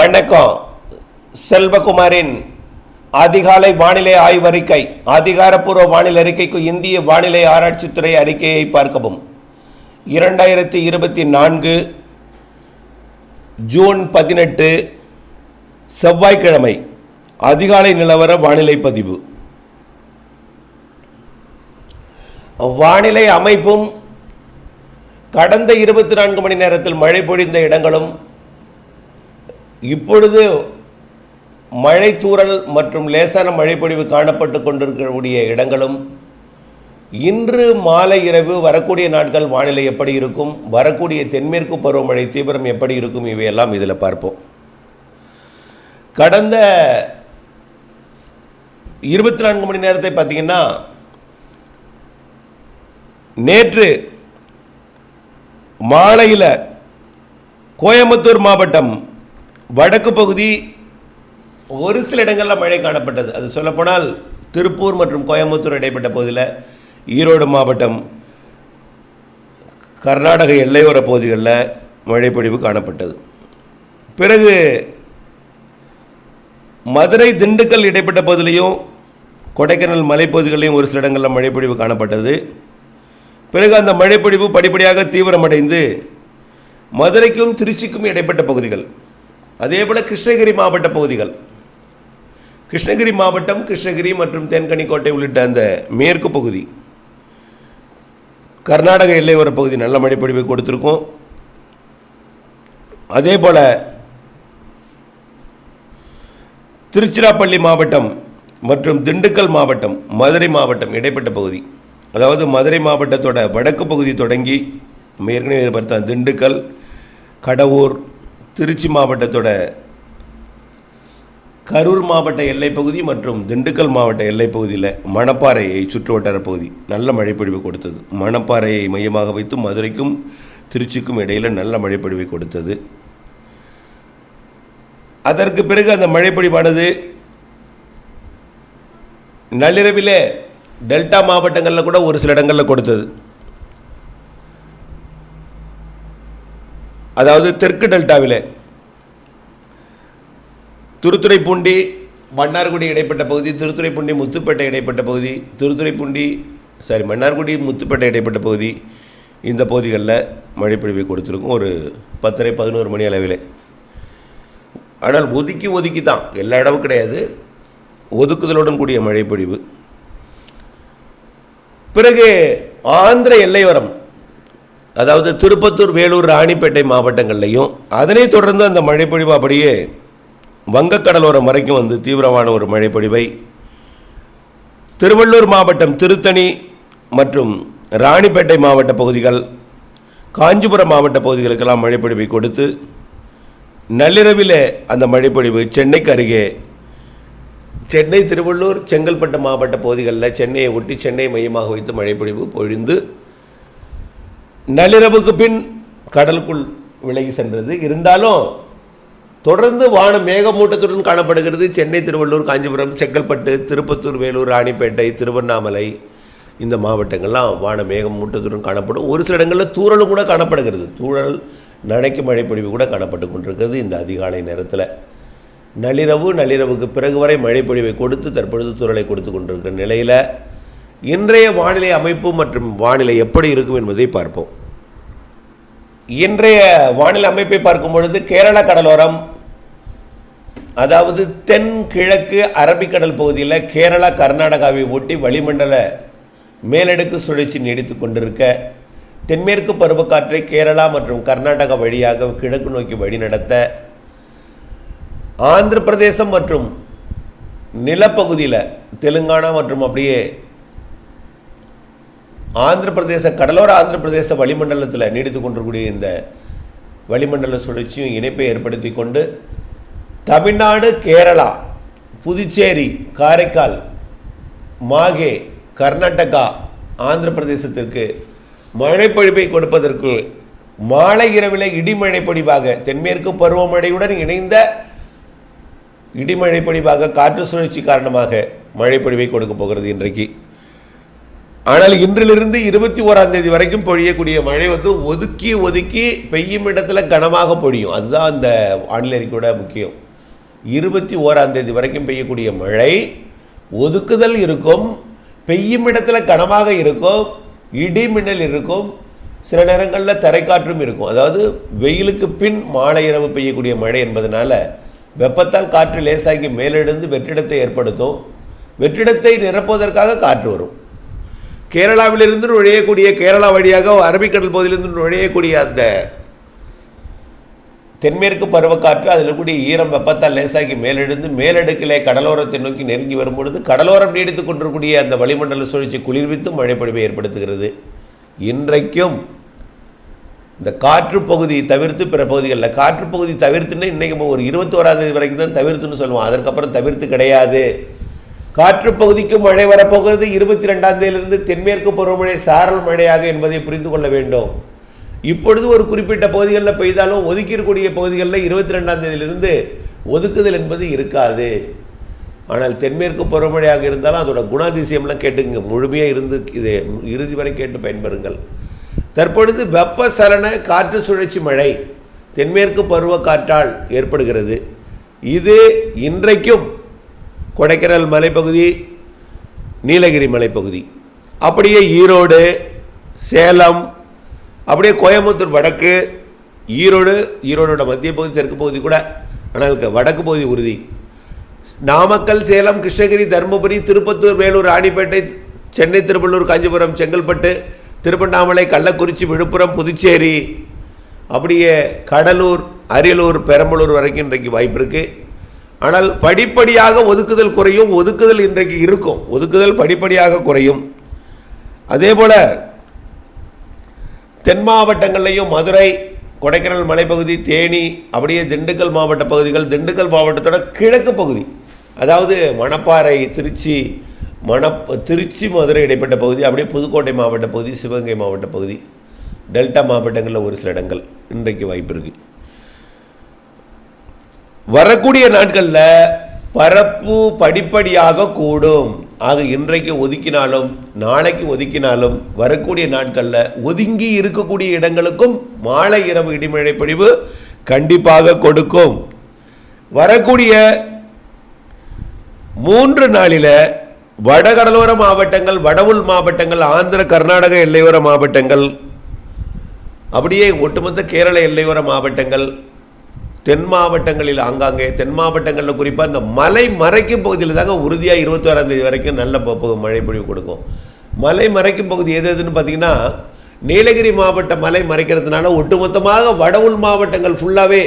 வணக்கம். செல்வகுமாரின் அதிகாலை வானிலை ஆய்வறிக்கை அதிகாரப்பூர்வ வானிலை அறிக்கைக்கு இந்திய வானிலை ஆராய்ச்சித்துறை அறிக்கையை பார்க்கவும். இரண்டாயிரத்தி இருபத்தி நான்கு ஜூன் பதினெட்டு செவ்வாய்க்கிழமை அதிகாலை நிலவர வானிலை பதிவு. வானிலை அமைப்பும் கடந்த இருபத்தி நான்கு மணி நேரத்தில் மழை பொழிந்த இடங்களும் இப்பொழுது மழை தூறல் மற்றும் லேசான மழைப்பொழிவு காணப்பட்டு கொண்டிருக்கக்கூடிய இடங்களும் இன்று மாலை இரவு வரக்கூடிய நாட்கள் வானிலை எப்படி இருக்கும் வரக்கூடிய தென்மேற்கு பருவமழை தீவிரம் எப்படி இருக்கும் இவையெல்லாம் இதில் பார்ப்போம். கடந்த இருபத்தி நான்கு மணி நேரத்தை பார்த்தீங்கன்னா நேற்று மாலையில் கோயம்புத்தூர் மாவட்டம் வடக்கு பகுதி ஒரு சில இடங்களில் மழை காணப்பட்டது. அது சொல்லப்போனால் திருப்பூர் மற்றும் கோயம்புத்தூர் இடைப்பட்ட பகுதியில் ஈரோடு மாவட்டம் கர்நாடக எல்லையோர பகுதிகளில் மழைப்பொழிவு காணப்பட்டது. பிறகு மதுரை திண்டுக்கல் இடைப்பட்ட பகுதியிலையும் கொடைக்கானல் மலைப்பகுதிகளிலையும் ஒரு சில இடங்களில் மழைப்பொழிவு காணப்பட்டது. பிறகு அந்த மழைப்பொழிவு படிப்படியாக தீவிரமடைந்து மதுரைக்கும் திருச்சிக்கும் இடைப்பட்ட பகுதிகள். அதே போல் கிருஷ்ணகிரி மாவட்ட பகுதிகள். கிருஷ்ணகிரி மாவட்டம் கிருஷ்ணகிரி மற்றும் தென்கனிக்கோட்டை உள்ளிட்ட அந்த மேற்கு பகுதி. கர்நாடக எல்லையோர பகுதி நல்ல மழைப்பொழிவை கொடுத்துருக்கோம். அதே போல் திருச்சிராப்பள்ளி மாவட்டம் மற்றும் திண்டுக்கல் மாவட்டம் மதுரை மாவட்டம் இடைப்பட்ட பகுதி. அதாவது மதுரை மாவட்டத்தோட வடக்கு பகுதி தொடங்கி நம்ம ஏற்கனவே திண்டுக்கல் கடவூர் திருச்சி மாவட்டத்தோட கரூர் மாவட்ட எல்லைப்பகுதி மற்றும் திண்டுக்கல் மாவட்ட எல்லைப்பகுதியில் மணப்பாறையை சுற்றுவட்டார பகுதி நல்ல மழைப்பொழிவு கொடுத்தது. மணப்பாறையை மையமாக வைத்து மதுரைக்கும் திருச்சிக்கும் இடையில் நல்ல மழைப்பொழிவை கொடுத்தது. அதற்கு பிறகு அந்த மழைப்பொழிவானது நள்ளிரவிலே டெல்டா மாவட்டங்களில் கூட ஒரு சில இடங்களில் கொடுத்தது. அதாவது தெற்கு டெல்டாவில். திருத்துறைப்பூண்டி மன்னார்குடி இடைப்பட்ட பகுதி திருத்துறைப்பூண்டி முத்துப்பேட்டை இடைப்பட்ட பகுதி திருத்துறைப்பூண்டி சாரி மன்னார்குடி முத்துப்பேட்டை இடைப்பட்ட பகுதி இந்த பகுதிகளில் மழைப்பொழிவை கொடுத்துருக்கும் ஒரு பத்தரை பதினோரு மணி அளவில். ஆனால் ஒதுக்கி ஒதுக்கி தான் எல்லா இடமும் கிடையாது. ஒதுக்குதலுடன் கூடிய மழைப்பொழிவு. பிறகு ஆந்திர எல்லையோரம் அதாவது திருப்பத்தூர் வேலூர் ராணிப்பேட்டை மாவட்டங்கள்லையும் அதனை தொடர்ந்து அந்த மழைப்பொழிவு அப்படியே வங்கக்கடலோரம் வரைக்கும் வந்து தீவிரமான ஒரு மழைப்பொழிவை திருவள்ளூர் மாவட்டம் திருத்தணி மற்றும் ராணிப்பேட்டை மாவட்ட பகுதிகள் காஞ்சிபுரம் மாவட்ட பகுதிகளுக்கெல்லாம் மழைப்பொழிவை கொடுத்து நள்ளிரவில் அந்த மழைப்பொழிவு சென்னைக்கு அருகே சென்னை திருவள்ளூர் செங்கல்பட்டு மாவட்ட பகுதிகளில் சென்னையை ஒட்டி சென்னை மையமாக வைத்து மழைப்பொழிவு பொழிந்து நள்ளிரவுக்கு பின் கடலுக்குள் விலகி சென்றது. இருந்தாலும் தொடர்ந்து வானம் மேகமூட்டத்துடன் காணப்படுகிறது. சென்னை திருவள்ளூர் காஞ்சிபுரம் செங்கல்பட்டு திருப்பத்தூர் வேலூர் ராணிப்பேட்டை திருவண்ணாமலை இந்த மாவட்டங்கள்லாம் வான மேகமூட்டத்துடன் காணப்படும். ஒரு சில இடங்களில் தூறலும் கூட காணப்படுகிறது. தூழல் நனைக்கு மழைப்பொழிவு கூட காணப்பட்டு கொண்டிருக்கிறது இந்த அதிகாலை நேரத்தில். நள்ளிரவு நள்ளிரவுக்கு பிறகு வரை மழைப்பொழிவை கொடுத்து தற்பொழுது தூரலை கொடுத்து கொண்டிருக்கிற நிலையில் இன்றைய வானிலை அமைப்பு மற்றும் வானிலை எப்படி இருக்கும் என்பதை பார்ப்போம். இன்றைய வானிலை அமைப்பை பார்க்கும் பொழுது கேரள கடலோரம் அதாவது தென்கிழக்கு அரபிக்கடல் பகுதியில் கேரளா கர்நாடகாவை ஒட்டி வளிமண்டல மேலடுக்கு சுழற்சி நீடித்து கொண்டிருக்க தென்மேற்கு பருவக்காற்றை கேரளா மற்றும் கர்நாடகா வழியாக கிழக்கு நோக்கி வழிநடத்த ஆந்திர பிரதேசம் மற்றும் நிலப்பகுதியில் தெலுங்கானா மற்றும் அப்படியே ஆந்திர பிரதேச கடலோர ஆந்திர பிரதேச வளிமண்டலத்தில் நீடித்து கொண்டிருக்கூடிய இந்த வளிமண்டல சுழற்சியும் இணைப்பை ஏற்படுத்தி கொண்டு தமிழ்நாடு கேரளா புதுச்சேரி காரைக்கால் மாகே கர்நாடகா ஆந்திர பிரதேசத்திற்கு மழைப்பொழிவை கொடுப்பதற்கு மாலை இரவில் இடிமழை பொழிவாக தென்மேற்கு பருவமழையுடன் இணைந்த இடிமழை பொழிவாக காற்று சுழற்சி காரணமாக மழைப்பொழிவை கொடுக்க போகிறது இன்றைக்கு. ஆனால் இன்றிலிருந்து இருபத்தி ஓராம் தேதி வரைக்கும் பொழியக்கூடிய மழை வந்து ஒதுக்கி ஒதுக்கி பெய்யும் இடத்துல கனமாக பொழியும். அதுதான் அந்த வானிலை அறிக்கையோட முக்கியம். இருபத்தி ஓராம் தேதி வரைக்கும் பெய்யக்கூடிய மழை ஒதுக்குதல் இருக்கும் பெய்யும் இடத்துல கனமாக இருக்கும் இடி மின்னல் இருக்கும் சில நேரங்களில் தரைக்காற்றும் இருக்கும். அதாவது வெயிலுக்கு பின் மாலை இரவு பெய்யக்கூடிய மழை என்பதனால வெப்பத்தால் காற்று லேசாகி மேலெழுந்து வெற்றிடத்தை ஏற்படுத்தும். வெற்றிடத்தை நிரப்புவதற்காக காற்று வரும். கேரளாவிலிருந்து நுழையக்கூடிய கேரளா வழியாக அரபிக்கடல் பகுதியிலிருந்து நுழையக்கூடிய அந்த தென்மேற்கு பருவக்காற்று அதில் இருக்கக்கூடிய ஈரம் வெப்பத்தால் லேசாகி மேலெழுந்து மேலடுக்கிலே கடலோரத்தை நோக்கி நெருங்கி வரும்பொழுது கடலோரம் நீடித்துக் கொண்டிருக்கூடிய அந்த வளிமண்டல சுழற்சி குளிர்வித்து மழைப்பொழிவை ஏற்படுத்துகிறது. இன்றைக்கும் இந்த காற்று பகுதி தவிர்த்து பிற பகுதிகளில் காற்று பகுதி தவிர்த்துன்னு இன்றைக்கு ஒரு இருபத்தோராந்தேதி வரைக்கும் தான் தவிர்த்துன்னு சொல்லுவோம் அதற்கப்புறம் தவிர்த்து கிடையாது. காற்று பகுதிக்கு மழை வரப்போகிறது. இருபத்தி ரெண்டாம் தேதியிலிருந்து தென்மேற்கு பருவமழை சாரல் மழையாக என்பதை புரிந்து கொள்ள வேண்டும். இப்பொழுது ஒரு குறிப்பிட்ட பகுதிகளில் பெய்தாலும் ஒதுக்கியிருக்கூடிய பகுதிகளில் இருபத்தி ரெண்டாம் தேதியிலிருந்து ஒதுக்குதல் என்பது இருக்காது. ஆனால் தென்மேற்கு பருவமழையாக இருந்தாலும் அதோட குணாதிசயம்லாம் கேட்டுங்க முழுமையாக இருந்து இது இறுதி வரை கேட்டு பயன்பெறுங்கள். தற்பொழுது வெப்பசலன காற்று சுழற்சி மழை தென்மேற்கு பருவ காற்றால் ஏற்படுகிறது. இது இன்றைக்கும் கொடைக்கானல் மலைப்பகுதி நீலகிரி மலைப்பகுதி. அப்படியே ஈரோடு சேலம் அப்படியே கோயம்புத்தூர் வடக்கு ஈரோடு ஈரோடோட மத்திய பகுதி தெற்கு பகுதி கூட ஆனால் வடக்கு பகுதி உறுதி. நாமக்கல் சேலம் கிருஷ்ணகிரி தருமபுரி திருப்பத்தூர் வேலூர் ராணிப்பேட்டை சென்னை திருவள்ளூர் காஞ்சிபுரம் செங்கல்பட்டு திருவண்ணாமலை கள்ளக்குறிச்சி விழுப்புரம் புதுச்சேரி அப்படியே கடலூர் அரியலூர் பெரம்பலூர் வரைக்கும் இன்றைக்கு வாய்ப்பு இருக்குது ஆனால் படிப்படியாக ஒதுக்குதல் குறையும் ஒதுக்குதல் இன்றைக்கு இருக்கும். ஒதுக்குதல் படிப்படியாக குறையும். அதே போல் தென் மாவட்டங்கள்லையும் மதுரை கொடைக்கானல் மலைப்பகுதி தேனி அப்படியே திண்டுக்கல் மாவட்ட பகுதிகள் திண்டுக்கல் மாவட்டத்தோட கிழக்கு பகுதி அதாவது மணப்பாறை திருச்சி மண திருச்சி மதுரை இடைப்பட்ட பகுதி அப்படியே புதுக்கோட்டை மாவட்ட பகுதி சிவகங்கை மாவட்ட பகுதி டெல்டா மாவட்டங்களில் ஒரு சில இடங்கள் இன்றைக்கு வாய்ப்பு இருக்குது வரக்கூடிய நாட்களில் பரப்பு படிப்படியாக கூடும். ஆக இன்றைக்கு ஒதுக்கினாலும் நாளைக்கு ஒதுக்கினாலும் வரக்கூடிய நாட்களில் ஒதுங்கி இருக்கக்கூடிய இடங்களுக்கும் மாலை இரவு இடிமழை பொழிவு கண்டிப்பாக கொடுக்கும். வரக்கூடிய மூன்று நாளில் வடகடலோர மாவட்டங்கள் வடவுள் மாவட்டங்கள் ஆந்திர கர்நாடக எல்லையோர மாவட்டங்கள் அப்படியே ஒட்டுமொத்த கேரள எல்லையோர மாவட்டங்கள் தென் மாவட்டங்களில் ஆங்காங்கே தென் மாவட்டங்களில் குறிப்பாக இந்த மலை மறைக்கும் பகுதியில் தாங்க உறுதியாக இருபத்தோராம் தேதி வரைக்கும் நல்ல மழை பொழிவு கொடுக்கும். மலை மறைக்கும் பகுதி எது எதுன்னு பார்த்தீங்கன்னா நீலகிரி மாவட்ட மலை மறைக்கிறதுனால ஒட்டுமொத்தமாக வடவுள் மாவட்டங்கள் ஃபுல்லாகவே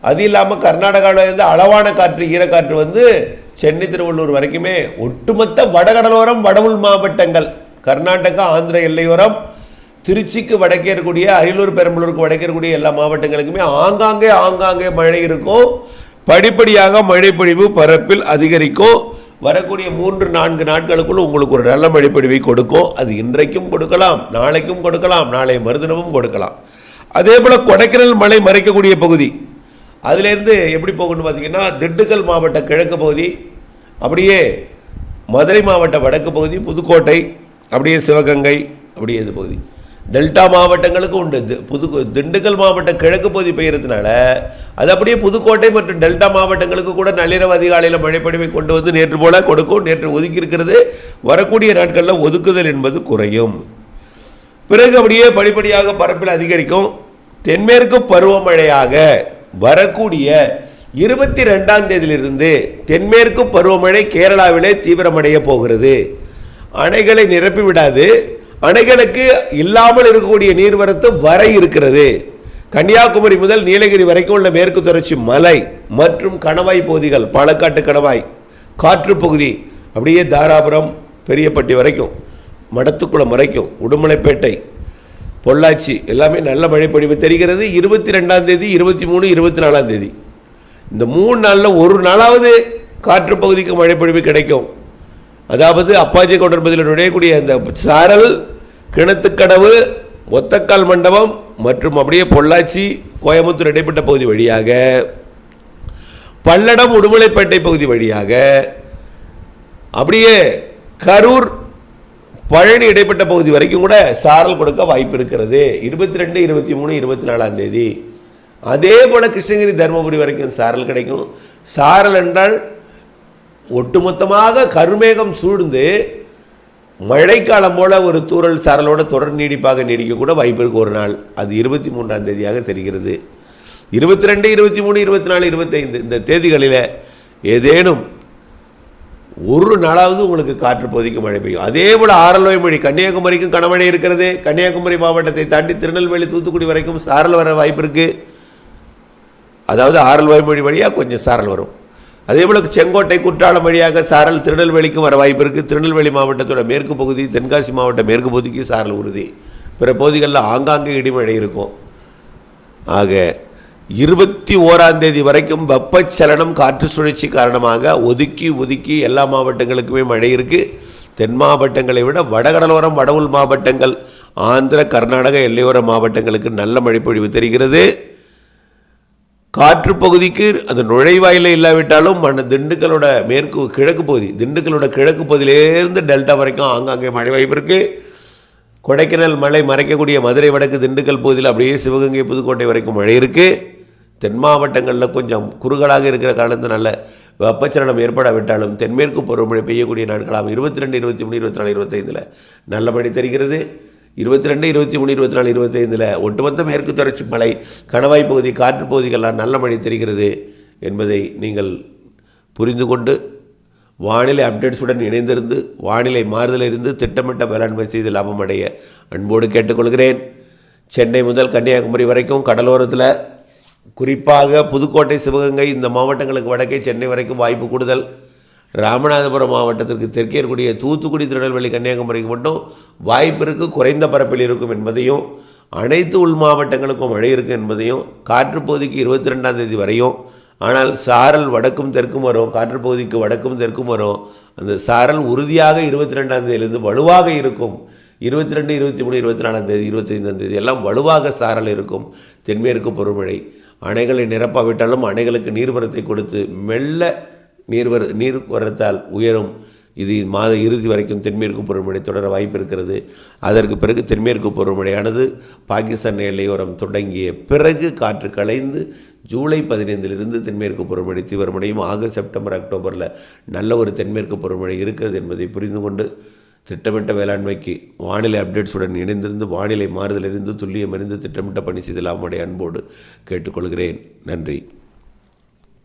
அது இல்லாமல் கர்நாடகாவில் இருந்து அளவான காற்று ஈரக்காற்று வந்து சென்னை திருவள்ளூர் வரைக்குமே ஒட்டுமொத்த வடகடலோரம் வடவுள் மாவட்டங்கள் கர்நாடகா ஆந்திர எல்லையோரம் திருச்சிக்கு வடக்கே இருக்கக்கூடிய அரியலூர் பெரம்பலூருக்கு வடக்கே இருக்கக்கூடிய எல்லா மாவட்டங்களுக்குமே ஆங்காங்கே ஆங்காங்கே மழை இருக்கும். படிப்படியாக மழைப்பொழிவு பரப்பில் அதிகரிக்கும். வரக்கூடிய மூன்று நான்கு நாட்களுக்குள் உங்களுக்கு ஒரு நல்ல மழைப்பொழிவை கொடுக்கும். அது இன்றைக்கும் கொடுக்கலாம் நாளைக்கும் கொடுக்கலாம் நாளை மறுதினமும் கொடுக்கலாம். அதே போல் கொடைக்கானல் மலை மறைக்கக்கூடிய பகுதி. அதிலேருந்து எப்படி போகணும்னு பார்த்தீங்கன்னா திண்டுக்கல் மாவட்ட கிழக்கு பகுதி அப்படியே மதுரை மாவட்ட வடக்கு பகுதி புதுக்கோட்டை அப்படியே சிவகங்கை அப்படியே இது பகுதி. டெல்டா மாவட்டங்களுக்கு உண்டு. தி- புது திண்டுக்கல் மாவட்ட கிழக்கு பகுதி பெய்கிறதுனால அது அப்படியே புதுக்கோட்டை மற்றும் டெல்டா மாவட்டங்களுக்கு கூட நள்ளிரவு அதிகாலையில் மழைப்பொழிவை கொண்டு வந்து நேற்று போல கொடுக்கும். நேற்று ஒதுக்கியிருக்கிறது வரக்கூடிய நாட்களில் ஒதுக்குதல் என்பது குறையும். பிறகு அப்படியே படிப்படியாக பரப்பில் அதிகரிக்கும். தென்மேற்கு பருவமழையாக வரக்கூடிய இருபத்தி ரெண்டாம் தேதியிலிருந்து தென்மேற்கு பருவமழை கேரளாவிலே தீவிரமடைய போகிறது. அணைகளை நிரப்பி விடாது. அணைகளுக்கு இல்லாமல் இருக்கக்கூடிய நீர்வரத்து வர இருக்கிறது. கன்னியாகுமரி முதல் நீலகிரி வரைக்கும் உள்ள மேற்கு தொடர்ச்சி மலை மற்றும் கணவாய் பகுதிகள் பாலக்காட்டு கணவாய் காற்று பகுதி அப்படியே தாராபுரம் பெரியப்பட்டி வரைக்கும் மடத்துக்குளம் வரைக்கும் உடுமலைப்பேட்டை பொள்ளாச்சி எல்லாமே நல்ல மழை பொழிவு தெரிகிறது. இருபத்தி ரெண்டாம் தேதி இருபத்தி மூணு இருபத்தி நாலாம் தேதி. இந்த மூணு நாளில் ஒரு நாளாவது காற்று பகுதிக்கு மழை பொழிவு கிடைக்கும். அதாவது அப்பாஜி கவுண்டர் நுழையக்கூடிய அந்த சாரல் கிணத்துக்கடவு ஒத்தக்கால் மண்டபம் மற்றும் அப்படியே பொள்ளாச்சி கோயம்புத்தூர் இடைப்பட்ட பகுதி வழியாக பல்லடம் உடுமலைப்பேட்டை பகுதி வழியாக அப்படியே கரூர் பழனி இடைப்பட்ட பகுதி வரைக்கும் கூட சாரல் கொடுக்க வாய்ப்பு இருக்கிறது. இருபத்தி ரெண்டு இருபத்தி மூணு இருபத்தி நாலாம் தேதி. அதே போல் கிருஷ்ணகிரி தருமபுரி வரைக்கும் சாரல் கிடைக்கும். சாரல் என்றால் ஒட்டுமொத்தமாக கருமேகம் சூழ்ந்து மழைக்காலம் போல் ஒரு தூறல் சாரலோட தொடர் நீடிப்பாக நீடிக்க கூட வாய்ப்பு ஒரு நாள். அது இருபத்தி மூன்றாம் தேதியாக தெரிகிறது. இருபத்தி ரெண்டு இருபத்தி மூணு இருபத்தி நாலு இருபத்தைந்து இந்த தேதிகளில் ஏதேனும் ஒரு நாளாவது உங்களுக்கு காற்று பகுதிக்கு மழை பெய்யும். அதே போல் ஆரல்வாய் மொழி கன்னியாகுமரிக்கும் கனமழை இருக்கிறது. கன்னியாகுமரி மாவட்டத்தை தாண்டி திருநெல்வேலி தூத்துக்குடி வரைக்கும் சாரல் வர வாய்ப்பு இருக்குது அதாவது ஆரல்வாய் மொழி வழியாக கொஞ்சம் சாரல் வரும். அதே போல் செங்கோட்டை குற்றாலம் வழியாக சாரல் திருநெல்வேலிக்கும் வர வாய்ப்பு இருக்குது திருநெல்வேலி மாவட்டத்தோட மேற்கு பகுதி தென்காசி மாவட்ட மேற்கு பகுதிக்கு சாரல் உறுதி. பிற பகுதிகளில் ஆங்காங்கே இடிமழை இருக்கும். ஆக இருபத்தி ஓராம் தேதி வரைக்கும் வெப்பச்சலனம் காற்று சுழற்சி காரணமாக ஒதுக்கி ஒதுக்கி எல்லா மாவட்டங்களுக்குமே மழை இருக்குது தென் மாவட்டங்களை விட வடகடலோரம் வட உள் மாவட்டங்கள் ஆந்திர கர்நாடக எல்லையோர மாவட்டங்களுக்கு நல்ல மழைப்பொழிவு தெரிகிறது. காற்று பகுதிக்கு அந்த நுழைவாயில் இல்லாவிட்டாலும் மண் திண்டுக்கலோட மேற்கு கிழக்கு பகுதி திண்டுக்கலோட கிழக்கு பகுதியிலேருந்து டெல்டா வரைக்கும் ஆங்காங்கே மழை வாய்ப்பு இருக்குது கொடைக்கானல் மலை மறைக்கக்கூடிய மதுரை வடக்கு திண்டுக்கல் பகுதியில் அப்படியே சிவகங்கை புதுக்கோட்டை வரைக்கும் மழை இருக்குது தென் மாவட்டங்களில் கொஞ்சம் குறுகலாக இருக்கிற காரணத்தினால வெப்பச்சலனம் ஏற்படாவிட்டாலும் தென்மேற்கு பருவமழை பெய்யக்கூடிய நாட்களாம் இருபத்தி ரெண்டு இருபத்தி மூணு இருபத்தி நாலு இருபத்தைந்தில் நல்ல மழை தெரிகிறது. இருபத்தி ரெண்டு இருபத்தி மூணு இருபத்தி நாலு இருபத்தைந்தில் ஒட்டுமொத்த மேற்கு தொடர்ச்சி மலை கணவாய் பகுதி காற்று பகுதிகளெல்லாம் நல்ல மழை தெரிகிறது என்பதை நீங்கள் புரிந்து கொண்டு வானிலை அப்டேட்ஸுடன் இணைந்திருந்து வானிலை மாறுதலிருந்து திட்டமிட்ட வேளாண்மை செய்து லாபம் அடைய அன்போடு கேட்டுக்கொள்கிறேன். சென்னை முதல் கன்னியாகுமரி வரைக்கும் கடலோரத்தில் குறிப்பாக புதுக்கோட்டை சிவகங்கை இந்த மாவட்டங்களுக்கு வடக்கே சென்னை வரைக்கும் வாய்ப்பு கூடுதல். ராமநாதபுரம் மாவட்டத்திற்கு தெற்கே இருக்கக்கூடிய தூத்துக்குடி திருநெல்வேலி கன்னியாகுமரிக்கு மட்டும் வாய்ப்பிற்கு குறைந்த பரப்பில் இருக்கும் என்பதையும் அனைத்து உள் மாவட்டங்களுக்கும் மழை இருக்கும் என்பதையும் காற்றுப்பகுதிக்கு இருபத்தி ரெண்டாம் தேதி வரையும் ஆனால் சாரல் வடக்கும் தெற்கும் வரும் காற்றுப்பகுதிக்கு வடக்கும் தெற்கும் வரும் அந்த சாரல் உறுதியாக இருபத்தி ரெண்டாம் தேதியிலிருந்து வலுவாக இருக்கும். இருபத்தி ரெண்டு இருபத்தி மூணு இருபத்தி நாலாம் தேதி இருபத்தைந்தாம் தேதி எல்லாம் வலுவாக சாரல் இருக்கும் தென்மேற்கு பருவமழை. அணைகளை நிரப்பாவிட்டாலும் அணைகளுக்கு நீர்வரத்தை கொடுத்து மெல்ல நீர்வர நீர் வரத்தால் உயரும். இது மாத இறுதி வரைக்கும் தென்மேற்கு பருவமழை தொடர வாய்ப்பு இருக்கிறது. அதற்கு பிறகு தென்மேற்கு பருவமழையானது பாகிஸ்தான் எல்லையோரம் தொடங்கிய பிறகு காற்று கலைந்து ஜூலை பதினைந்திலிருந்து தென்மேற்கு பருவமழை தீவிரமடையும் ஆகஸ்ட் செப்டம்பர் அக்டோபரில் நல்ல ஒரு தென்மேற்கு பருவமழை இருக்கிறது என்பதை புரிந்து கொண்டு திட்டமிட்ட வேளாண்மைக்கு வானிலை அப்டேட்ஸுடன் இணைந்திருந்து வானிலை மாறுதலிருந்து துல்லியமறிந்து திட்டமிட்ட பணி செய்து லாபமடைய அன்போடு கேட்டுக்கொள்கிறேன். நன்றி.